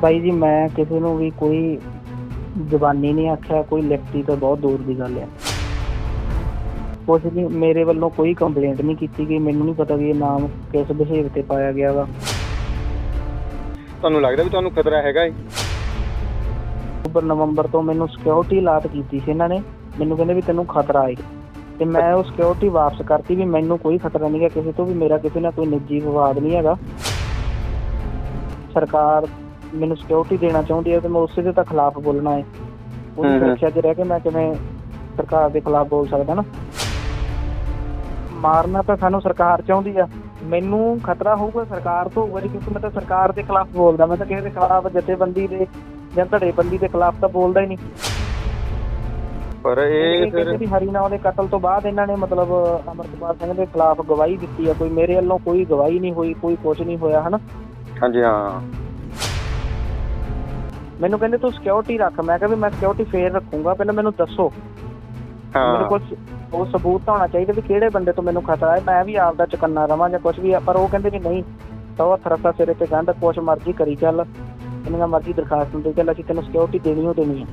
ਬਾਈ ਜੀ ਮੈਂ ਕਿਸੇ ਨੂੰ ਵੀ ਕੋਈ ਜ਼ਬਾਨੀ ਨਹੀਂ ਆਖਿਆ ਕੋਈ ਲਿਖਤੀ ਤਾਂ ਬਹੁਤ ਦੂਰ ਦੀ ਗੱਲ ਆ। ਕੁਛ ਨਹੀਂ ਮੇਰੇ ਵੱਲੋਂ ਕੋਈ ਕੰਪਲੇਂਟ ਨਹੀਂ ਕੀਤੀ ਗਈ ਮੈਨੂੰ ਨਹੀਂ ਪਤਾ ਵੀ ਇਹ ਨਾਮ ਕਿਸ ਬਿਹੇਵ ਤੇ ਪਾਇਆ ਗਿਆ ਵਾ। ਤੁਹਾਨੂੰ ਲੱਗਦਾ ਵੀ ਤੁਹਾਨੂੰ ਖਤਰਾ ਹੈਗਾ ਏ? ਅਕਤੂਬਰ ਨਵੰਬਰ ਤੋਂ ਮੈਨੂੰ ਸਿਕਿਉਰਿਟੀ ਲਾਟ ਕੀਤੀ ਸੀ ਇਹਨਾਂ ਨੇ ਮੈਨੂੰ ਕਹਿੰਦੇ ਵੀ ਤੈਨੂੰ ਖਤਰਾ ਏ। ਤੇ ਮੈਂ ਉਹ ਸਿਕਿਉਰਿਟੀ ਵਾਪਸ ਕਰਤੀ ਵੀ ਮੈਨੂੰ ਕੋਈ ਖਤਰਾ ਨਹੀਂ ਹੈ ਕਿਸੇ ਤੋਂ ਵੀ ਮੇਰਾ ਕਿਸੇ ਨਾਲ ਕੋਈ ਨਿੱਜੀ ਵਿਵਾਦ ਨਹੀਂ ਹੈਗਾ। ਸਰਕਾਰ ਮੈਨੂੰ ਸਿਕਿਉਰਿਟੀ ਦੇਣਾ ਚਾਹੁੰਦੀ ਹੈ ਤੇ ਮੈਂ ਉਸੇ ਦੇ ਤਾਂ ਖਿਲਾਫ ਬੋਲਣਾ ਹੈ ਉਹਦੀ। ਸੁਰੱਖਿਆ 'ਚ ਰਹਿ ਕੇ ਮੈਂ ਕਿਵੇਂ ਸਰਕਾਰ ਦੇ ਖਿਲਾਫ ਬੋਲ ਸਕਦਾ ਨਾ? ਮਾਰਨਾ ਤਾਂ ਸਾਨੂੰ ਸਰਕਾਰ ਚਾਹੁੰਦੀ ਆ। ਮੈਨੂੰ ਖਤਰਾ ਹੋਊਗਾ ਸਰਕਾਰ ਤੋਂ ਹੋਊਗਾ ਜੀ ਕਿਉਂਕਿ ਮੈਂ ਤਾਂ ਸਰਕਾਰ ਦੇ ਖਿਲਾਫ ਬੋਲਦਾ। ਮੈਂ ਤਾਂ ਕਿਸੇ ਦੇ ਖਿਲਾਫ ਜਥੇਬੰਦੀ ਦੇ ਜਾਂ ਧੜੇਬੰਦੀ ਦੇ ਖਿਲਾਫ ਤਾਂ ਬੋਲਦਾ ਹੀ ਨਹੀਂ। ਪਰ ਇਹ ਫਿਰ ਵੀ ਹਰੀਨਾਮ ਦੇ ਕਤਲ ਤੋਂ ਬਾਅਦ ਇਹਨਾਂ ਨੇ ਮਤਲਬ ਅਮਰਪਾਲ ਸਿੰਘ ਦੇ ਖਿਲਾਫ ਗਵਾਹੀ ਦਿੱਤੀ ਆ। ਕੋਈ ਮੇਰੇ ਵੱਲੋਂ ਕੋਈ ਗਵਾਹੀ ਨਹੀਂ ਹੋਈ ਕੋਈ ਕੁਝ ਨਹੀਂ ਹੋਇਆ ਹਨਾ? ਹਾਂਜੀ ਹਾਂ। ਮੈਨੂੰ ਕਹਿੰਦੇ ਤੂੰ ਸਿਕਿਉਰਿਟੀ ਰੱਖ। ਮੈਂ ਕਿਹਾ ਵੀ ਮੈਂ ਸਿਕਿਉਰਿਟੀ ਫੇਰ ਰੱਖੂੰਗਾ ਪਹਿਲਾਂ ਮੈਨੂੰ ਦੱਸੋ। ਮੇਰੇ ਹਾਂ ਕੋਲ ਉਹ ਸਬੂਤ ਤਾਂ ਹੋਣਾ ਚਾਹੀਦਾ ਵੀ ਕਿਹੜੇ ਬੰਦੇ ਤੋਂ ਮੈਨੂੰ ਖਤਰਾ ਹੈ। ਮੈਂ ਵੀ ਆਪਦਾ ਚੁਕੰਨਾ ਰਵਾਂ ਜਾਂ ਕੁਝ ਵੀ ਪਰ ਉਹ ਕਹਿੰਦੇ ਵੀ ਨਹੀਂ ਤਾਂ ਉਹ ਥਰਸਾ ਸਿਰੇ ਤੇ ਗੰਢ ਕੁਛ ਮਰਜ਼ੀ ਕਰੀ ਚੱਲ। ਜਿੰਨੀਆਂ ਮਰਜ਼ੀ ਦਰਖਾਸਤ ਦੇ ਚੱਲ ਅਸੀਂ ਤੈਨੂੰ ਸਿਕਿਉਰਿਟੀ ਦੇਣੀ ਓ ਦੇਣੀ ਹੈ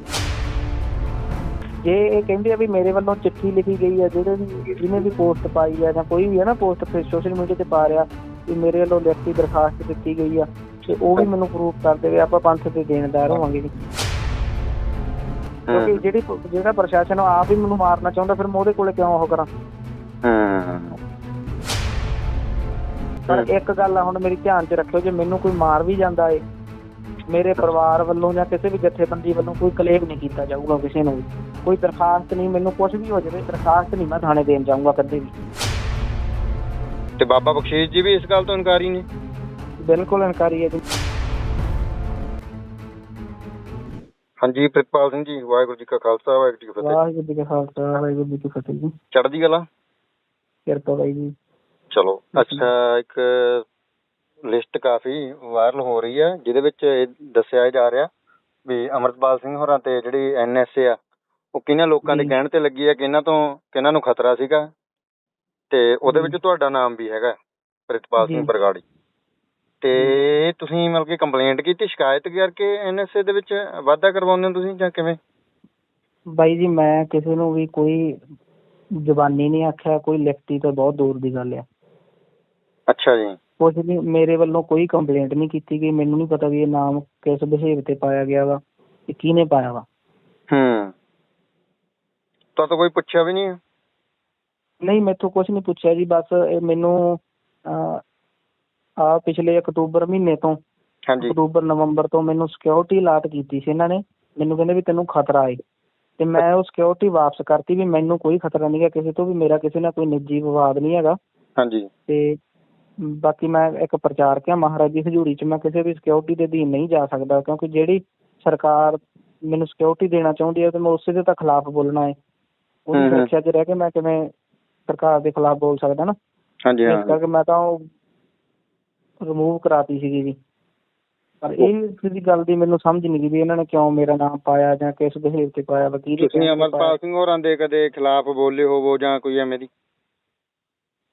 ਜੇ ਇਹ ਕਹਿੰਦੇ ਆ ਵੀ ਮੇਰੇ ਵੱਲੋਂ ਚਿੱਠੀ ਲਿਖੀ ਗਈ ਹੈ ਜਿਹੜੇ ਵੀ ਜਿਹਨੇ ਵੀ ਪੋਸਟ ਪਾਈ ਹੈ ਜਾਂ ਕੋਈ ਵੀ ਹੈ ਨਾ ਪੋਸਟ ਫੇ ਸੋਸ਼ਲ ਮੀਡੀਆ ਤੇ ਪਾ ਰਿਹਾ ਵੀ ਮੇਰੇ ਵੱਲੋਂ ਲਿਖਤੀ ਦਰਖਾਸਤ ਦਿੱਤੀ ਗਈ ਆ। ਤੇ ਉਹ ਵੀ ਮੈਨੂੰ ਪ੍ਰੂਫ ਕਰ ਦੇਵੇ ਆਪਾਂ ਪੰਥ ਦੇ ਦੇਣਦਾਰ ਹੋਵਾਂਗੇ ਜੀ। ਕਿਉਂਕਿ ਜਿਹੜੀ ਜਿਹੜਾ ਪ੍ਰਸ਼ਾਸਨ ਆਪ ਹੀ ਮੈਨੂੰ ਮਾਰਨਾ ਚਾਹੁੰਦਾ ਫਿਰ ਮੈਂ ਉਹਦੇ ਕੋਲੇ ਕਿਉਂ ਉਹ ਕਰਾਂ? ਹਾਂ। ਪਰ ਇੱਕ ਗੱਲ ਆ ਹੁਣ ਮੇਰੀ ਧਿਆਨ 'ਚ ਰੱਖਿਓ ਜੇ ਮੈਨੂੰ ਕੋਈ ਮਾਰ ਵੀ ਜਾਂਦਾ ਏ ਮੇਰੇ ਪਰਿਵਾਰ ਵੱਲੋਂ ਜਾਂ ਕਿਸੇ ਵੀ ਜਥੇਬੰਦੀ ਵੱਲੋਂ ਕੋਈ ਕਲੇਮ ਨਹੀਂ ਕੀਤਾ ਜਾਊਗਾ ਕਿਸੇ ਨੂੰ ਕੋਈ ਦਰਖਾਸਤ ਨਹੀਂ ਮੈਨੂੰ ਕੁਝ ਵੀ ਹੋ ਜਾਵੇ ਦਰਖਾਸਤ ਨਹੀਂ ਮੈਂ ਥਾਣੇ ਦੇਣ ਜਾਊਂਗਾ ਕਦੇ ਵੀ। ਤੇ ਬਾਬਾ ਬਖਸ਼ੀਸ਼ ਜੀ ਵੀ ਇਸ ਗੱਲ ਤੋਂ ਇਨਕਾਰੀ ਨੇ? ਬਿਲਕੁਲ ਇਨਕਾਰੀ ਹੈ ਜੀ। ਹਾਂਜੀ ਪ੍ਰਿਤਪਾਲ ਸਿੰਘ ਜੀ ਵਾਹਿਗੁਰੂ ਜੀ ਕਾ ਖਾਲਸਾ ਵਾਹਿਗੁਰੂ ਜੀ ਕੀ ਫਤਿਹ। ਵਾਹਿਗੁਰੂ ਜੀ ਕਾ ਖਾਲਸਾ ਵਾਹਿਗੁਰੂ ਜੀ ਕੀ ਫਤਿਹ ਜੀ। ਚੜ੍ਹਦੀ ਕਲਾ? ਕਿਰਪਾ ਬਾਈ ਜੀ। ਚਲੋ ਅੱਛਾ ਇੱਕ ਲਿਸਟ ਕਾਫੀ ਵਾਇਰਲ ਹੋ ਰਹੀ ਹੈ ਜਿਹਦੇ ਵਿੱਚ ਇਹ ਦੱਸਿਆ ਜਾ ਰਿਹਾ ਵੀ ਅਮਰਤਪਾਲ ਸਿੰਘ ਹੋਰਾਂ ਤੇ ਜਿਹੜੀ ਐਨਐਸਏ ਆ ਉਹ ਕਿਹਨਾਂ ਲੋਕਾਂ ਦੇ। ਕਹਿਣ ਤੇ ਲੱਗੀ ਹੈ ਕਿ ਇਹਨਾਂ ਤੋਂ ਕਿਹਨਾਂ ਨੂੰ ਖਤਰਾ ਸੀਗਾ? ਤੇ ਉਹਦੇ ਵਿੱਚ ਤੁਹਾਡਾ ਨਾਮ ਵੀ ਹੈਗਾ ਪ੍ਰਿਤਪਾਲ ਸਿੰਘ। ਬਰਗਾੜੀ। ਤੇ ਤੁਸੀਂ ਮਤਲਬ ਕਿ ਕੰਪਲੇਂਟ ਕੀਤੀ ਸ਼ਿਕਾਇਤ ਕਰਕੇ ਐਨਐਸਏ ਦੇ ਵਿੱਚ ਵਾਅਦਾ ਕਰਵਾਉਂਦੇ ਹੋ ਤੁਸੀਂ ਜਾਂ ਕਿਵੇਂ? ਬਾਈ ਜੀ ਮੈਂ ਕਿਸੇ ਨੂੰ ਵੀ ਕੋਈ ਜ਼ਬਾਨੀ ਨਹੀਂ ਆਖਿਆ ਕੋਈ ਲਿਖਤੀ ਤਾਂ ਬਹੁਤ ਦੂਰ ਦੀ ਗੱਲ ਆ। ਅੱਛਾ ਜੀ। ਕੁਝ ਨਹੀਂ ਮੇਰੇ ਵੱਲੋਂ ਕੋਈ ਕੰਪਲੇਂਟ ਨਹੀਂ ਕੀਤੀ ਗਈ। ਮੈਨੂੰ ਨਹੀਂ ਪਤਾ ਵੀ ਇਹ ਨਾਮ ਕਿਸ ਬਿਹੇਵ ਤੇ ਪਾਇਆ ਗਿਆ ਵਾ ਤੇ ਕਿਹਨੇ ਪਾਇਆ ਵਾ। ਹੂੰ। ਤਾਂ ਤਾਂ ਕੋਈ ਪੁੱਛਿਆ ਵੀ ਨਹੀਂ? ਨਹੀਂ ਮੈਥੋਂ ਕੁਝ ਨਹੀਂ ਪੁੱਛਿਆ ਜੀ। ਬਸ ਇਹ ਮੈਨੂੰ ਆ ਪਿਛਲੇ ਅਕਤੂਬਰ ਮਹੀਨੇ ਤੋਂ ਹਾਂਜੀ। ਅਕਤੂਬਰ ਨਵੰਬਰ ਤੋਂ ਮੈਨੂੰ ਸਿਕਿਉਰਿਟੀ ਲਾਟ ਕੀਤੀ ਸੀ ਇਹਨਾਂ ਨੇ ਮੈਨੂੰ ਕਹਿੰਦੇ ਵੀ ਤੈਨੂੰ ਖਤਰਾ ਏ। ਤੇ ਮੈਂ ਉਹ ਸਿਕਿਉਰਿਟੀ ਵਾਪਸ ਕਰਤੀ ਵੀ ਮੈਨੂੰ ਕੋਈ ਖਤਰਾ ਨਹੀਂ ਹੈ ਕਿਸੇ ਤੋਂ ਵੀ ਮੇਰਾ ਕਿਸੇ ਨਾਲ ਕੋਈ ਨਿੱਜੀ ਵਿਵਾਦ ਨਹੀਂ ਹੈਗਾ। ਹਾਂਜੀ। ਤੇ ਬਾਕੀ ਮੈਂ ਇੱਕ ਪ੍ਰਚਾਰਕ ਹਾਂ ਮਹਾਰਾਜ ਦੀ ਹਜ਼ੂਰੀ 'ਚ ਮੈਂ ਕਿਸੇ ਵੀ ਸਿਕਿਉਰਿਟੀ ਦੇ ਅਧੀਨ ਨਹੀਂ ਜਾ ਸਕਦਾ ਕਿਉਂਕਿ ਜਿਹੜੀ ਸਰਕਾਰ ਮੈਨੂੰ ਸਿਕਿਉਰਿਟੀ ਦੇਣਾ ਚਾਹੁੰਦੀ ਹੈ ਤੇ ਮੈਂ ਉਸੇ ਦੇ ਤਾਂ ਖਿਲਾਫ ਬੋਲਣਾ ਹੈ ਉਹਦੀ। ਸੁਰੱਖਿਆ 'ਚ ਰਹਿ ਕੇ ਮੈਂ ਕਿਵੇਂ ਸਰਕਾਰ ਦੇ ਖਿਲਾਫ ਬੋਲ ਸਕਦਾ ਨਾ? ਹਾਂਜੀ ਇਸ ਹਾਂ। ਕਰਕੇ ਮੈਂ ਤਾਂ ਉਹ ਰਿਮੂਵ ਕਰਾਤੀ ਸੀਗੀ ਜੀ। ਪਰ ਇਹ ਕਿਸੇ ਗੱਲ ਦੀ ਮੈਨੂੰ ਸਮਝ ਨਹੀਂ ਗਈ ਵੀ ਇਹਨਾਂ ਨੇ ਕਿਉਂ ਮੇਰਾ ਨਾਮ ਪਾਇਆ ਜਾਂ ਕਿਸ ਬਿਹੇਵ ਤੇ ਪਾਇਆ ਵਕੀਲ ਤੁਸੀਂ ਅਮਰਪਾਲ ਸਿੰਘ ਹੋਰਾਂ ਦੇ ਕਦੇ ਖਿਲਾਫ ਬੋਲੇ ਹੋਵੋ ਜਾਂ ਕੋਈ ਐਵੇਂ ਦੀ?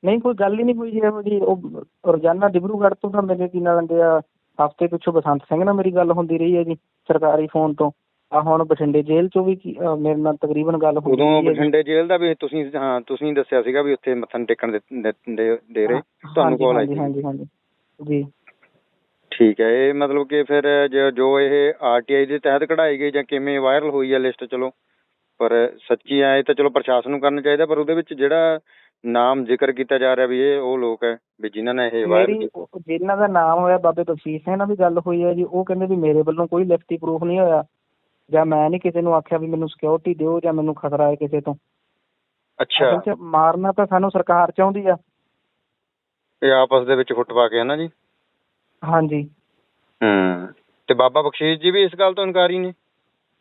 ਨਹੀਂ ਕੋਈ ਗੱਲ ਹੀ ਨਹੀਂ ਹੋਈ ਜੀ ਇਹੋ ਜੀ। ਉਹ ਰੋਜ਼ਾਨਾ ਡਿਬਰੂਗੜ੍ਹ ਤੋਂ ਤਾਂ ਮੇਰੇ ਕੀ ਨਾਲ ਆ ਹਫ਼ਤੇ ਪਿੱਛੋਂ ਬਸੰਤ ਸਿੰਘ ਨਾਲ ਮੇਰੀ ਗੱਲ ਹੁੰਦੀ ਰਹੀ ਹੈ ਜੀ ਸਰਕਾਰੀ ਫੋਨ ਤੋਂ। ਆ ਹੁਣ ਬਠਿੰਡੇ ਜੇਲ੍ਹ ਚੋਂ ਵੀ ਮੇਰੇ ਨਾਲ ਤਕਰੀਬਨ ਗੱਲ ਹੁੰਦੀ ਉਦੋਂ। ਬਠਿੰਡੇ ਜੇਲ੍ਹ ਦਾ ਵੀ ਤੁਸੀਂ ਹਾਂ ਤੁਸੀਂ ਦੱਸਿਆ ਸੀਗਾ ਵੀ ਉੱਥੇ ਮੱਥਾ ਨੀ ਟੇਕਣ ਦੇ ਦੇ- ਰਹੇ। ਤੁਹਾਨੂੰ ਕਾਲ ਆਈ ਹਾਂਜੀ ਹਾਂਜੀ ਹਾਂਜੀ। ਜੀ। ਠੀਕ ਹੈ ਇਹ ਮਤਲਬ ਕਿ ਫਿਰ ਜੋ- ਜੋ ਇਹ ਆਰਟੀਆਈ ਦੇ ਤਹਿਤ ਕਢਾਈ ਗਈ ਜਾਂ ਕਿਵੇਂ ਵਾਇਰਲ ਹੋਈ ਹੈ ਲਿਸਟ ਚਲੋ ਪਰ ਸੱਚੀ ਆ ਇਹ ਤਾਂ ਚਲੋ ਪ੍ਰਸ਼ਾਸਨ ਨੂੰ ਕਰਨਾ ਚਾਹੀਦਾ ਪਰ ਉਹਦੇ ਵਿੱਚ ਜਿਹੜਾ ਨਾਮ ਜ਼ਿਕਰ ਕੀਤਾ ਜਾ ਰਿਹਾ ਵੀ ਇਹ ਉਹ ਲੋਕ ਹੈ ਵੀ ਜਿਨ੍ਹਾਂ ਨੇ ਇਹ ਵਾਇਰਲ ਮੇਰੀ ਉਹ- ਜਿਨ੍ਹਾਂ ਦਾ ਨਾਮ ਹੋਇਆ ਬਾਬੇ ਬਖਸ਼ੀਸ਼ ਸਿੰਘ ਨਾਲ ਵੀ ਗੱਲ ਹੋਈ ਹੈ ਜੀ ਉਹ ਕਹਿੰਦੇ ਵੀ ਮੇਰੇ ਵੱਲੋਂ ਕੋਈ ਲਿਖਤੀ ਪ੍ਰੂਫ ਨਹੀਂ ਹੋਇਆ ਜਾਂ ਮੈਂ ਨਹੀਂ ਕਿਸੇ ਨੂੰ ਆਖਿਆ ਵੀ ਮੈਨੂੰ ਸਿਕਿਉਰਿਟੀ ਦਿਓ ਜਾਂ ਮੈਨੂੰ ਖਤਰਾ ਹੈ ਕਿਸੇ ਤੋਂ। ਅੱਛਾ। ਅਸਲ 'ਚ ਮਾਰਨਾ ਤਾਂ ਸਾਨੂੰ ਸਰਕਾਰ ਚਾਹੁੰਦੀ ਆ ਇਹ ਆਪਸ ਦੇ ਵਿੱਚ ਫੁੱਟ ਪਾ ਕੇ ਹੈ ਨਾ ਜੀ? ਹਾਂਜੀ। ਹੂੰ। ਤੇ ਬਾਬਾ ਬਖਸ਼ੀਸ਼ ਜੀ ਵੀ ਇਸ ਗੱਲ ਤੋਂ ਇਨਕਾਰੀ ਨੇ?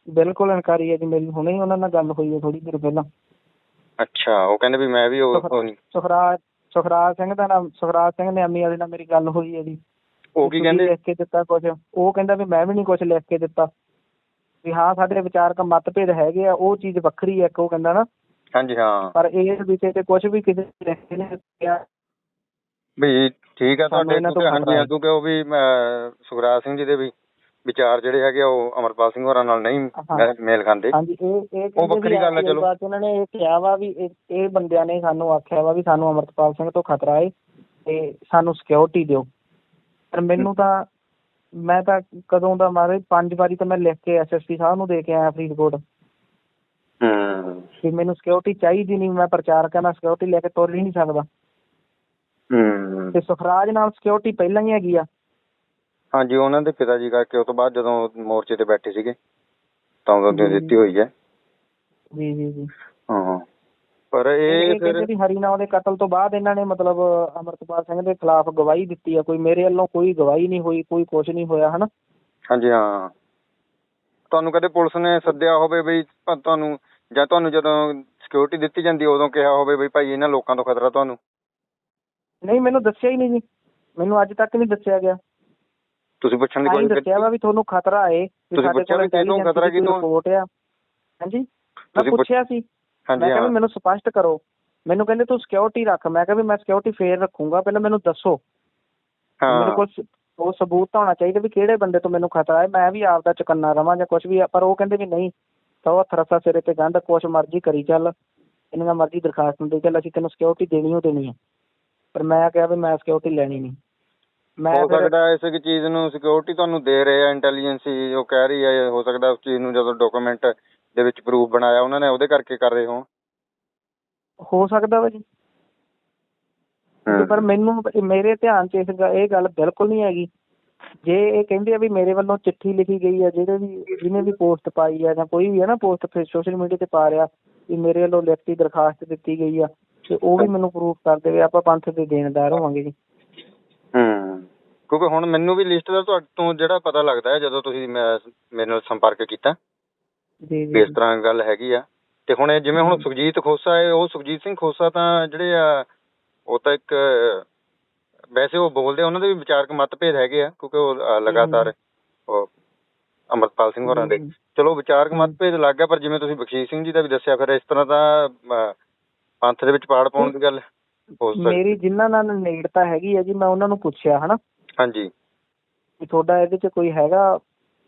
ਬਿਲਕੁਲ ਇਨਕਾਰੀ ਹੈ ਜੀ। ਮੇਰੀ ਹੁਣੇ ਹੀ ਉਹਨਾਂ ਨਾਲ ਗੱਲ ਹੋਈ ਹੈ ਥੋੜੀ ਦੇਰ ਪਹਿਲਾਂ। ਅੱਛਾ ਉਹ ਕਹਿੰਦੇ ਵੀ ਮੈਂ ਵੀ ਉਹ ਉਹ ਨਹੀਂ। ਸੁਖਰਾਜ ਸੁਖਰਾਜ ਸਿੰਘ ਦਾ ਨਾਮ ਸੁਖਰਾਜ ਸਿੰਘ ਨੇ ਅੰਮੀ ਵਾਲੇ ਨਾਲ ਮੇਰੀ ਗੱਲ ਹੋਈ ਹੈ ਜੀ। ਉਹ ਕੀ ਤੁਸੀਂ ਕਹਿੰਦੇ? ਲਿਖ ਕੇ ਦਿੱਤਾ ਕੁਝ ਉਹ ਕਹਿੰਦਾ ਵੀ ਮੈਂ ਵੀ ਨਹੀਂ ਕੁਝ ਲਿਖ ਕੇ ਦਿੱਤਾ। ਵੀ ਹਾਂ ਸਾਡੇ ਵਿਚਾਰਕ ਮਤਭੇਦ ਹੈਗੇ ਆ ਉਹ ਚੀਜ਼ ਵੱਖਰੀ ਹੈ ਇੱਕ ਉਹ ਕਹਿੰਦਾ ਨਾ। ਹਾਂਜੀ ਹਾਂ। ਪਰ ਇਹ ਵਿਸ਼ੇ ਤੇ ਕੁਝ ਵੀ ਕਿਸੇ ਨੇ ਲਿਖ ਕੇ ਨਹੀਂ ਦਿੱਤਾ। ਵੀ ਠੀਕ ਆ ਤੁਹਾਡੇ ਇਹਨਾਂ ਤੋਂ ਹਾਂਜੀ ਹੈ। ਹਾਂ, ਕਿਉਂਕਿ ਉਹ ਵੀ ਸੁਖਰਾਜ ਸਿੰਘ ਜੀ ਦੇ ਵੀ ਵਿਚਾਰ ਜਿਹੜੇ ਹੈਗੇ ਆ ਉਹ ਅਮਰਪਾਲ ਸਿੰਘ ਹੋਰਾਂ ਨਾਲ ਨਹੀਂ ਹਾਂ। ਮੇਲ ਖਾਂਦੇ ਹਾਂਜੀ ਇਹ ਇਹ ਕਹਿੰਦੇ ਵੱਖਰੀ ਗੱਲ ਆ, RTI ਚਲੋ। ਬਾਅਦ ਉਹਨਾਂ ਨੇ ਇਹ ਕਿਹਾ ਵਾ ਵੀ ਇਹ ਬੰਦਿਆਂ ਨੇ ਸਾਨੂੰ ਆਖਿਆ ਵਾ ਵੀ ਸਾਨੂੰ ਅਮਰਤਪਾਲ ਸਿੰਘ ਤੋਂ ਖਤਰਾ ਹੈ ਤੇ ਸਾਨੂੰ ਸਿਕਿਉਰਿਟੀ ਦਿਓ ਪਰ ਮੈਨੂੰ ਤਾਂ ਮੈਂ ਤਾਂ ਕਦੋਂ ਦਾ ਮਾਰੇ ਪੰਜ ਵਾਰੀ ਤਾਂ ਮੈਂ ਲਿਖ ਕੇ ਐਸਐਸਪੀ ਸਾਹਿਬ ਨੂੰ ਦੇ ਕੇ ਆਇਆ ਫਰੀਦਕੋਟ ਹੂੰ ਮੈਨੂੰ ਸਿਕਿਉਰਿਟੀ ਚਾਹੀਦੀ ਨਹੀਂ ਮੈਂ ਪ੍ਰਚਾਰ ਕਰਨਾ ਸਿਕਿਉਰਿਟੀ ਲੈ ਕੇ ਤੁਰ ਹੀ ਨਹੀਂ ਸਕਦਾ ਹੂੰ। ਤੇ ਸੁਖਰਾਜ ਨਾਲ ਸਿਕਿਉਰਿਟੀ ਪਹਿਲਾਂ ਹੀ ਹੈਗੀ ਆ। ਹਾਂਜੀ ਉਹਨਾਂ ਦੇ ਪਿਤਾ ਜੀ ਕਰਕੇ ਉਹ ਤੋਂ ਬਾਅਦ ਜਦੋਂ ਮੋਰਚੇ ਤੇ ਬੈਠੇ ਸੀਗੇ ਤਾਂ ਉਦੋਂ ਦੀ। ਦਿੱਤੀ ਹੋਈ ਹੈ। ਜੀ ਜੀ ਜੀ। ਹਾਂ ਪਰ ਇਹ ਫਿਰ ਵੀ ਹਰੀਨਾਮ ਦੇ ਕਤਲ ਤੋਂ ਬਾਅਦ ਇਹਨਾਂ ਨੇ ਮਤਲਬ ਅਮਰਤਪਾਲ ਸਿੰਘ ਦੇ ਖਿਲਾਫ ਗਵਾਹੀ ਦਿੱਤੀ ਆ। ਕੋਈ ਮੇਰੇ ਵੱਲੋਂ ਕੋਈ ਗਵਾਹੀ ਨਹੀਂ ਹੋਈ ਕੋਈ ਕੁਝ ਨਹੀਂ ਹੋਇਆ ਹਨਾ? ਹਾਂਜੀ ਹਾਂ। ਤੁਹਾਨੂੰ ਕਦੇ ਪੁਲਿਸ ਨੇ ਸੱਦਿਆ ਹੋਵੇ ਬਈ ਤੁਹਾਨੂੰ ਜਾਂ ਤੁਹਾਨੂੰ ਜਦੋਂ ਸਿਕਿਉਰਿਟੀ ਦਿੱਤੀ ਜਾਂਦੀ ਉਦੋਂ ਕਿਹਾ ਹੋਵੇ ਬਈ ਭਾਈ ਇਹਨਾਂ ਲੋਕਾਂ ਤੋਂ ਖਤਰਾ ਤੁਹਾਨੂੰ? ਨਹੀਂ ਮੈਨੂੰ ਦੱਸਿਆ ਹੀ ਨਹੀਂ ਜੀ। ਮੈਨੂੰ ਅੱਜ ਤੱਕ ਨਹੀਂ ਦੱਸਿਆ ਗਿਆ। ਤੁਸੀਂ ਪੁੱਛਣ ਦੀ ਕੋਸ਼ਿਸ਼ ਦੱਸਿਆ ਵਾ ਵੀ ਤੁਹਾਨੂੰ ਖਤਰਾ ਵੀ ਤੁਸੀਂ ਪੁੱਛਿਆ ਵੀ ਕਿਹਨੂੰ intelligence ਖਤਰਾ, ਦੀ ਕਿਹਨੂੰ? ਰਿਪੋਰਟ ਆ। ਹਾਂਜੀ? ਮੈਂ ਤੁਸੀਂ ਪੁੱਛ- ਪੁੱਛਿਆ ਸੀ। ਮੈਂ ਹਾਂਜੀ ਕਿਹਾ ਵੀ ਹਾਂ। ਮੈਨੂੰ ਸਪਸ਼ਟ ਕਰੋ। ਮੈਨੂੰ ਕਹਿੰਦੇ ਤੂੰ ਸਿਕਿਉਰਿਟੀ ਰੱਖ। ਮੈਂ ਕਿਹਾ ਵੀ ਮੈਂ ਸਿਕਿਉਰਿਟੀ ਫੇਰ ਰੱਖੂੰਗਾ। ਪਹਿਲਾਂ ਮੈਨੂੰ ਦੱਸੋ। ਮੇਰੇ ਹਾਂ। ਕੋਲ ਸ- ਉਹ ਸਬੂਤ ਤਾਂ ਹੋਣਾ ਚਾਹੀਦਾ ਵੀ ਕਿਹੜੇ ਬੰਦੇ ਤੋਂ ਮੈਨੂੰ ਖਤਰਾ ਹੈ। ਮੈਂ ਵੀ ਆਪਦਾ ਚੁਕੰਨਾ ਰਵਾਂ ਜਾਂ ਕੁਝ ਵੀ ਆ, ਪਰ ਉਹ ਕਹਿੰਦੇ ਵੀ ਨਹੀਂ। ਸੌ ਥਰਸਾ ਸਿਰੇ ਤੇ ਗੰਢ ਕੁਛ ਮਰਜ਼ੀ ਕਰੀ ਚੱਲ। ਇੰਨੀਆਂ ਮਰਜ਼ੀ ਦਰਖਾਸਤ ਦੇ ਚੱਲ ਅਸੀਂ ਤੈਨੂੰ ਸਿਕਿਉਰਿਟੀ ਦੇਣੀ ਓ ਦੇਣੀ ਹੈ ਪਰ ਮੈਂ ਕਿਹਾ ਵੀ ਮੈਂ ਸਿਕਿਉਰਿਟੀ ਲੈਣੀ ਨਹੀਂ। ਮੈਂ ਹੋ ਫਿਰ ਸਕਦਾ ਇਸ ਇੱਕ ਚੀਜ਼ ਨੂੰ ਸਿਕਿਉਰਿਟੀ ਤੁਹਾਨੂੰ ਦੇ ਰਹੇ ਆ ਇੰਟੈਲੀਜੈਂਸ ਉਹ ਕਹਿ ਰਹੀ ਹੈ ਹੋ ਸਕਦਾ ਉਸ ਚੀਜ਼ ਨੂੰ ਜਦੋਂ ਡਾਕੂਮੈਂਟ ਦੇ ਵਿੱਚ ਪ੍ਰੂਫ ਬਣਾਇਆ ਉਹਨਾਂ ਨੇ ਉਹਦੇ ਕਰਕੇ ਕਰ ਰਹੇ ਹੋਣ। ਹੋ ਸਕਦਾ ਵਾ ਜੀ। ਤੇ ਪਰ ਮੈਨੂੰ ਮੇਰੇ ਧਿਆਨ 'ਚ ਇਸ ਗ- ਇਹ ਗੱਲ ਬਿਲਕੁਲ ਨਹੀਂ ਹੈਗੀ। ਜੇ ਇਹ ਕਹਿੰਦੇ ਆ ਵੀ ਮੇਰੇ ਵੱਲੋਂ ਚਿੱਠੀ ਲਿਖੀ ਗਈ ਆ ਜਿਹੜੇ ਵੀ ਜਿਹਨੇ ਵੀ ਪੋਸਟ ਪਾਈ ਆ ਜਾਂ ਕੋਈ ਵੀ ਹੈ ਨਾ ਪੋਸਟ ਫਿਰ ਸੋਸ਼ਲ ਮੀਡੀਆ ਤੇ ਪਾ ਰਿਹਾ ਵੀ ਮੇਰੇ ਵੱਲੋਂ ਲਿਖਤੀ ਦਰਖਾਸਤ ਦਿੱਤੀ ਗਈ ਆ। ਤੇ ਉਹ ਵੀ ਮੈਨੂੰ ਪ੍ਰੂਫ ਕਰ ਦੇਵੇ ਆਪਾਂ ਪੰਥ ਦੇ ਦੇਣਦਾਰ ਹੋਵਾਂਗੇ ਜੀ। ਹੂੰ ਕਿਉਂਕਿ ਹੁਣ ਮੈਨੂੰ ਵੀ ਲਿਸਟ ਦਾ ਤੁਹਾਡੇ ਤੋਂ ਜਿਹੜਾ ਪਤਾ ਲੱਗਦਾ ਹੈ ਜਦੋਂ ਤੁਸੀਂ ਮੈਂ- ਮੇਰੇ ਨਾਲ ਸੰਪਰਕ ਕੀਤਾ। ਜੀ ਵੀ ਜੀ ਇਸ ਤਰ੍ਹਾਂ ਗੱਲ ਹੈਗੀ ਆ। ਤੇ ਹੁਣ ਇਹ ਜਿਵੇਂ ਹੁਣ ਸੁਖਜੀਤ ਖੋਸਾ ਹੈ ਉਹ ਸੁਖਜੀਤ ਸਿੰਘ ਖੋਸਾ ਤਾਂ ਜਿਹੜੇ ਆ ਉਹ ਤਾਂ ਇੱਕ ਵੈਸੇ ਉਹ ਬੋਲਦੇ ਆ, ਉਹਨਾਂ ਦੇ ਵੀ ਵਿਚਾਰਕ ਮਤਭੇਦ ਹੈਗੇ ਆ ਕਿਉਂਕਿ ਉਹ ਲਗਾਤਾਰ ਉਹ ਅਮਰਪਾਲ ਸਿੰਘ ਹੋਰਾਂ ਦੇ। ਚਲੋ ਵਿਚਾਰਕ। ਮਤਭੇਦ ਲੱਗ ਗਿਆ ਪਰ ਜਿਵੇਂ ਤੁਸੀਂ ਬਖਸ਼ੀਸ਼ ਸਿੰਘ ਜੀ ਦਾ ਵੀ ਦੱਸਿਆ ਫਿਰ ਇਸ ਤਰ੍ਹਾਂ ਤਾਂ ਅ, ਪੰਥ ਦੇ ਵਿੱਚ ਪਾੜ ਪਾਉਣ ਦੀ ਗੱਲ ਹੋ ਸਕਦੀ। ਮੇਰੀ ਜਿਨ੍ਹਾਂ ਨਾਲ ਨੇੜਤਾ ਹੈਗੀ ਆ ਜੀ ਮੈਂ ਉਹਨਾਂ ਨੂੰ ਪੁੱਛਿਆ ਹਨਾ? ਹਾਂਜੀ। ਵੀ ਤੁਹਾਡਾ ਇਹਦੇ 'ਚ ਕੋਈ ਹੈਗਾ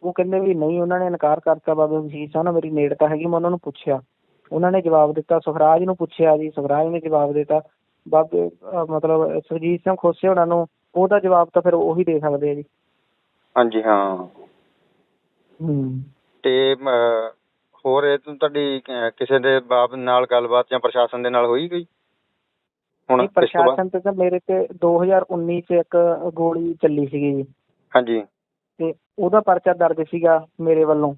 ਉਹ ਕਹਿੰਦੇ ਵੀ ਨਹੀਂ ਉਹਨਾਂ ਨੇ ਇਨਕਾਰ ਕਰਤਾ ਬਾਬੇ ਵਸੀਰ ਸਾਹਿਬ ਨਾਲ ਮੇਰੀ ਨੇੜਤਾ ਹੈਗੀ ਮੈਂ ਉਹਨਾਂ ਨੂੰ ਪੁੱਛਿਆ। ਉਹਨਾਂ ਨੇ ਜਵਾਬ ਦਿੱਤਾ ਸੁਖਰਾਜ ਨੂੰ ਪੁੱਛਿਆ ਜੀ ਸੁਖਰਾਜ ਨੇ ਜਵਾਬ ਦਿੱਤਾ। ਬਾਬੇ ਮਤਲਬ ਸੁਰਜੀਤ ਸਿੰਘ ਖੋਸੇ ਉਹਨਾਂ ਨੂੰ ਉਹਦਾ ਜਵਾਬ ਤਾਂ ਫਿਰ ਉਹੀ ਦੇ ਸਕਦੇ ਆ ਜੀ। ਹਾਂਜੀ ਹਾਂ। ਹੂੰ। ਤੇ ਹੋਰ ਇਹ ਤੁਹਾਡੀ ਕਿਸੇ ਦੇ ਬਾਪ ਨਾਲ ਗੱਲਬਾਤ ਜਾਂ ਪ੍ਰਸ਼ਾਸਨ ਦੇ ਨਾਲ ਹੋਈ ਕੋਈ? ਹੁਣ ਇਹ ਇਸ ਤੋਂ ਬਾਅਦ? ਪ੍ਰਸ਼ਾਸਨ ਤੇ ਤਾਂ ਮੇਰੇ ਤੇ 2019 ਚ ਇੱਕ ਗੋਲੀ ਚੱਲੀ ਸੀਗੀ ਜੀ। ਹਾਂਜੀ। ਤੇ ਉਹਦਾ ਪਰਚਾ ਦਰਜ ਸੀਗਾ ਮੇਰੇ ਵੱਲੋਂ।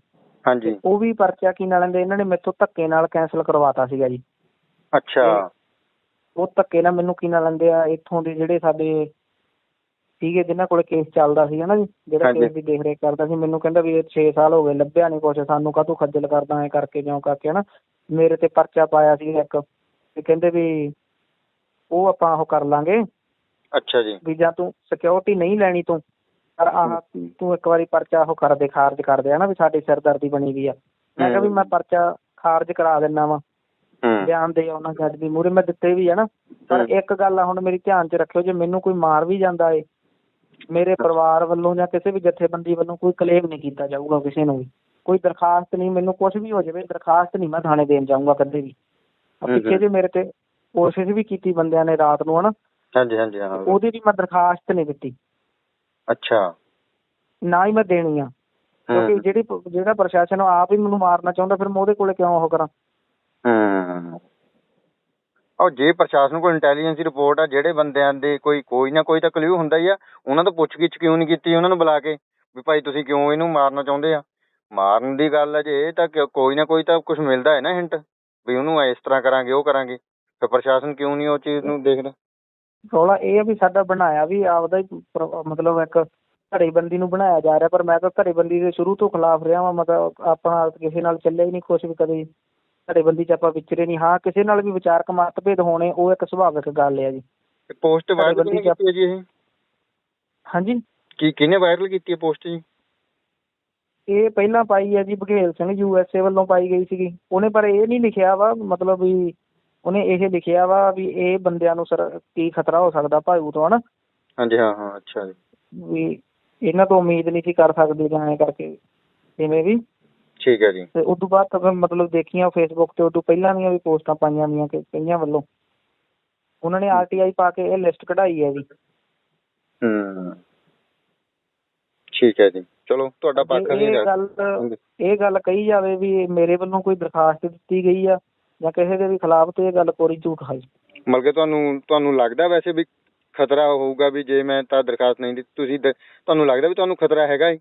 ਹਾਂਜੀ। ਉਹ ਵੀ ਪਰਚਾ ਕੀ ਨਾਲ ਲੈਂਦੇ ਇਹਨਾਂ ਨੇ ਮੈਥੋਂ ਧੱਕੇ ਨਾਲ ਕੈਨਸਲ ਕਰਵਾਤਾ ਸੀਗਾ ਜੀ। ਅੱਛਾ। ਉਹ ਧੱਕੇ ਨਾਲ ਮੈਨੂੰ ਕੀ ਨਾਲ ਲੈਂਦੇ ਆ ਇੱਥੋਂ ਦੇ ਜਿਹੜੇ ਸਾਡੇ ਸੀਗੇ ਜਿਨ੍ਹਾਂ ਕੋਲ ਕੇਸ ਚੱਲਦਾ ਸੀ ਨਾ ਜੀ ਜਿਹੜਾ ਹਾਂਜੀ। ਕੇਸ ਦੀ ਦੇਖ ਰੇਖ ਕਰਦਾ ਸੀ ਮੈਨੂੰ ਕਹਿੰਦਾ ਵੀ ਇਹ 6 ਸਾਲ ਹੋ ਗਏ ਲੱਭਿਆ ਨਹੀਂ ਕੁਛ ਸਾਨੂੰ ਕਾਹਤੋਂ ਖੱਜਲ ਕਰਦਾ ਐ ਕਰਕੇ ਜਿਉਂ ਕਰਕੇ ਹਨਾ। ਮੇਰੇ ਤੇ ਪਰਚਾ ਪਾਇਆ ਸੀ ਇੱਕ ਤੇ ਕਹਿੰਦੇ ਵੀ ਉਹ ਆਪਾਂ ਉਹ ਕਰ ਲਾਂਗੇ। ਅੱਛਾ ਜੀ। ਵੀ ਜਾਂ ਤੂੰ ਸਿਕਿਉਰਿਟੀ ਨਹੀਂ ਲੈਣੀ ਤੂੰ ਪਰ ਆਹ ਤੂੰ ਇੱਕ ਵਾਰੀ ਪਰਚਾ ਉਹ ਕਰ ਦੇ ਖਾਰਜ ਕਰ ਦੇ ਹਨਾ ਵੀ ਸਾਡੀ ਸਿਰਦਰਦੀ ਬਣੀ ਵੀ ਆ। ਮੈਂ ਕਿਹਾ ਵੀ ਹਮ। ਮੈਂ ਪਰਚਾ ਖਾਰਜ ਕਰਾ ਦਿੰਨਾ ਵਾ। ਹੂੰ। ਬਿਆਨ ਦੇ ਉਹਨਾਂ ਜੱਜ ਦੀ ਮੂਹਰੇ ਮੈਂ ਦਿੱਤੇ ਵੀ ਆ ਨਾ। ਪਰ ਹਮ। ਇੱਕ ਗੱਲ ਆ ਹੁਣ ਮੇਰੀ ਧਿਆਨ 'ਚ ਰੱਖਿਓ ਜੇ ਮੈਨੂੰ ਕੋਈ ਮਾਰ ਵੀ ਜਾਂਦਾ ਏ ਮੇਰੇ ਪਰਿਵਾਰ ਵੱਲੋਂ ਜਾਂ ਕਿਸੇ ਵੀ ਜਥੇਬੰਦੀ ਵੱਲੋਂ ਕੋਈ ਕਲੇਮ ਨਹੀਂ ਕੀਤਾ ਜਾਊਗਾ ਕਿਸੇ ਨੂੰ ਵੀ। ਕੋਈ ਦਰਖਾਸਤ ਨਹੀਂ ਮੈਨੂੰ ਕੁਝ ਵੀ ਹੋ ਜਾਵੇ ਦਰਖਾਸਤ ਨਹੀਂ ਮੈਂ ਥਾਣੇ ਦੇਣ ਜਾਊਂਗਾ ਕਦੇ ਵੀ। ਪਿੱਛੇ ਜੇ ਮੇਰੇ ਤੇ ਕੋਸ਼ਿਸ਼ ਵੀ ਕੀਤੀ ਬੰਦਿਆਂ ਨੇ ਰਾਤ ਨੂੰ ਹਨਾ? ਹਾਂਜੀ ਹਾਂਜੀ ਹਾਂ। ਉਹਦੀ ਵੀ ਮੈਂ ਦਰਖਾਸਤ ਨਹੀਂ ਦਿੱਤੀ। ਅੱਛਾ। ਨਾ ਹੀ ਮੈਂ ਦੇਣੀ ਆ। ਕਿਉਂਕਿ ਜਿਹੜੀ ਜਿਹੜਾ ਪ੍ਰਸ਼ਾਸਨ ਆਪ ਹੀ ਮੈਨੂੰ ਮਾਰਨਾ ਚਾਹੁੰਦਾ ਫਿਰ ਮੈਂ ਉਹਦੇ ਕੋਲੇ ਕਿਉਂ ਉਹ ਕਰਾਂ? ਹੂੰ। ਉਹ ਜੇ ਪ੍ਰਸ਼ਾਸਨ ਕੋਲ ਇੰਟੈਲੀਜੈਂਸ ਦੀ ਰਿਪੋਰਟ ਆ, ਜਿਹੜੇ ਬੰਦਿਆਂ ਦੇ ਕੋਈ ਕੋਈ ਨਾ ਕੋਈ ਤਾਂ ਕਲੂ ਹੁੰਦਾ ਹੀ ਆ। ਉਹਨਾਂ ਤੋਂ ਪੁੱਛਗਿੱਛ ਕਿਉਂ ਨਹੀਂ ਕੀਤੀ ਉਹਨਾਂ ਨੂੰ ਬੁਲਾ ਕੇ? ਵੀ ਭਾਈ ਤੁਸੀਂ ਕਿਉਂ ਇਹਨੂੰ ਮਾਰਨਾ ਚਾਹੁੰਦੇ ਆ? ਮਾਰਨ ਦੀ ਗੱਲ ਹੈ ਜੇ ਤਾਂ ਕਿ- ਕੋਈ ਨਾ ਕੋਈ ਤਾਂ ਕੁਝ ਮਿਲਦਾ ਹੈ ਨਾ ਹਿੰਟ ਵੀ ਉਹਨੂੰ ਇਸ ਤਰ੍ਹਾਂ ਕਰਾਂਗੇ, ਉਹ ਕਰਾਂਗੇ। ਤੇ ਪ੍ਰਸ਼ਾਸਨ ਕਿਉਂ ਨਹੀਂ ਉਹ ਚੀਜ਼ ਨੂੰ ਦੇਖਦਾ? ਰੌਲਾ ਇਹ ਆ ਵੀ ਸਾਡਾ ਬਣਾਇਆ ਵੀ ਆਪਦਾ ਹੀ ਪ੍ਰ- ਮਤਲਬ ਇੱਕ ਧੜੇਬੰਦੀ ਨੂੰ ਬਣਾਇਆ ਜਾ ਰਿਹਾ, ਪਰ ਮੈਂ ਤਾਂ ਧੜੇਬੰਦੀ ਦੇ ਸ਼ੁਰੂ ਤੋਂ ਖਿਲਾਫ ਰਿਹਾ ਵਾਂ ਮਤਲਬ ਆਪਣਾ ਕਿਸੇ ਨਾਲ ਚੱਲਿਆ ਹੀ ਨਹੀਂ ਕੁਛ ਵੀ ਕਦੇ। ਧੜੇਬੰਦੀ 'ਚ ਆਪਾਂ ਵਿਚਰੇ ਨਹੀਂ ਹਾਂ ਕਿਸੇ ਨਾਲ ਵੀ ਵਿਚਾਰਕ ਮਤਭੇਦ ਹੋਣੇ ਉਹ ਇੱਕ ਸੁਭਾਵਿਕ ਗੱਲ ਹੈ ਜੀ। ਤੇ ਪੋਸਟ ਵਾਇਰਲ ਬੰਦੀ ਕਿਹਨੇ ਕੀਤੀ ਹੈ ਜੀ ਇਹ? ਹਾਂਜੀ? ਕੀ ਕਿਹਨੇ ਵਾਇਰਲ ਕੀਤੀ ਹੈ ਪੋਸਟ ਜੀ? ਇਹ ਪਹਿਲਾਂ ਪਾਈ ਹੈ ਜੀ ਬਘੇਲ ਸਿੰਘ ਯੂਐਸਏ ਵੱਲੋਂ ਪਾਈ ਗਈ ਸੀਗੀ। ਉਹਨੇ ਪਰ ਇਹ ਨਹੀਂ ਲਿਖਿਆ ਵਾ ਮਤਲਬ ਵੀ ਉਹਨੇ ਇਹ ਲਿਖਿਆ ਵਾ ਵੀ ਇਹ ਬੰਦਿਆਂ ਨੂੰ ਸਰ ਕੀ ਖਤਰਾ ਹੋ ਸਕਦਾ ਭਾਊ ਤੋਂ ਹਨਾ? ਹਾਂਜੀ ਹਾਂ ਹਾਂ ਅੱਛਾ ਜੀ। ਵੀ ਇਹਨਾਂ ਤੋਂ ਉਮੀਦ ਨਹੀਂ ਸੀ ਕਰ ਸਕਦੇ ਜਾਂ ਐਂ ਕਰਕੇ। ਜਿਵੇਂ ਵੀ? ਠੀਕ ਹੈ ਜੀ। ਤੇ ਉਸ ਤੋਂ ਬਾਅਦ ਤਾਂ ਫਿਰ ਮਤਲਬ ਦੇਖੀਆਂ ਫੇਸਬੁੱਕ ਤੇ ਉਦੋਂ ਪਹਿਲਾਂ ਦੀਆਂ ਵੀ ਪੋਸਟਾਂ ਪਾਈਆਂ ਵੀਆਂ ਕਿ ਕਈਆਂ ਵੱਲੋਂ। ਉਹਨਾਂ ਨੇ ਆਰਟੀਆਈ ਪਾ ਕੇ ਇਹ ਲਿਸਟ ਕਢਾਈ ਹੈ ਜੀ। ਹੂੰ। ਠੀਕ ਹੈ ਜੀ। ਚਲੋ ਤੁਹਾਡਾ ਪੱਖ ਨਹੀਂ ਇਹ ਗੱਲ ਇਹ ਗੱਲ ਕਹੀ ਜਾਵੇ ਵੀ ਮੇਰੇ ਵੱਲੋਂ ਕੋਈ ਦਰਖਾਸਤ ਦਿੱਤੀ ਗਈ ਆ ਜਾਂ ਕਿਸੇ ਦੇ ਵੀ ਖਿਲਾਫ ਤੇ ਇਹ ਗੱਲ ਕੋਰੀ ਝੂਠ ਹੈ ਮਤਲਬ ਕਿ ਤੁਹਾਨੂੰ ਤੁਹਾਨੂੰ ਲੱਗਦਾ ਵੈਸੇ ਵੀ ਖਤਰਾ ਹੋਊਗਾ ਵੀ ਜੇ ਮੈਂ ਤਾਂ ਦਰਖਾਸਤ ਨਹੀਂ ਦਿੱਤੀ ਤੁਸੀਂ ਤੁਹਾਨੂੰ ਲੱਗਦਾ ਵੀ ਤੁਹਾਨੂੰ ਖਤਰਾ ਹੈਗਾ ਹੈ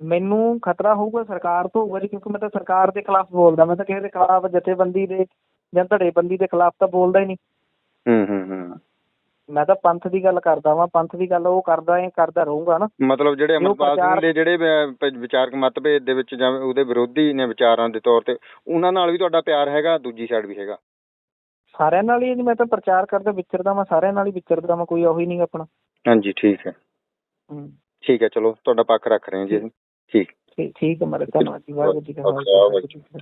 ਮੈਨੂੰ ਖਤਰਾ ਹੋਊਗਾ ਸਰਕਾਰ ਤੋਂ ਹੋਊਗਾ ਜੀ ਕਿਉਂਕਿ ਮੈਂ ਤਾਂ ਸਰਕਾਰ ਦੇ ਖਿਲਾਫ ਬੋਲਦਾ ਮੈਂ ਤਾਂ ਕਿਸੇ ਦੇ ਖਿਲਾਫ ਜਥੇਬੰਦੀ ਦੇ ਜਾਂ ਧੜੇਬੰਦੀ ਦੇ ਖਿਲਾਫ ਤਾਂ ਬੋਲਦਾ ਹੀ ਨਹੀਂ। ਹੂੰ ਹੂੰ ਹੂੰ। ਮੈਂ ਤਾਂ ਪੰਥ ਦੀ ਗੱਲ ਕਰਦਾ ਵਾਂ ਪੰਥ ਦੀ ਗੱਲ ਉਹ ਕਰਦਾ ਏ ਕਰਦਾ ਰਹੂੰਗਾ ਨਾ। ਮਤਲਬ ਜਿਹੜੇ ਅਮਰਪਾਲ ਸਿੰਘ ਦੇ ਜਿਹੜੇ ਵਿਚਾਰਕ ਮਤਭੇਦ ਦੇ ਵਿੱਚ ਜਾਂ ਉਹਦੇ ਵਿਰੋਧੀ ਨੇ ਵਿਚਾਰਾਂ ਦੇ ਤੌਰ ਤੇ ਉਹਨਾਂ ਨਾਲ ਵੀ ਤੁਹਾਡਾ ਪਿਆਰ ਹੈਗਾ ਦੂਜੀ ਸਾਈਡ ਵੀ ਹੈਗਾ? ਸਾਰਿਆਂ ਨਾਲ ਹੀ ਮੈਂ ਤਾਂ ਪ੍ਰਚਾਰ ਕਰਦਾ ਵਿਚਰਦਾ ਮੈਂ ਸਾਰਿਆਂ ਨਾਲ ਹੀ ਵਿਚਰਦਾ ਮੈਂ ਕੋਈ ਉਹੀ ਨਹੀਂ ਆਪਣਾ। ਹਾਂਜੀ ਠੀਕ ਹੈ। ਹੂੰ। ਠੀਕ ਹੈ ਚਲੋ ਤੁਹਾਡਾ ਪੱਖ ਰੱਖ ਰਹੇ ਹਾਂ ਜੀ ਠੀਕ। ਠੀਕ ਹੈ ਮੇਰੇ ਧੰਨਵਾਦ ਜੀ ਵਾਹਿਗੁਰੂ ਜੀ ਕਾ ਖਾਲਸਾ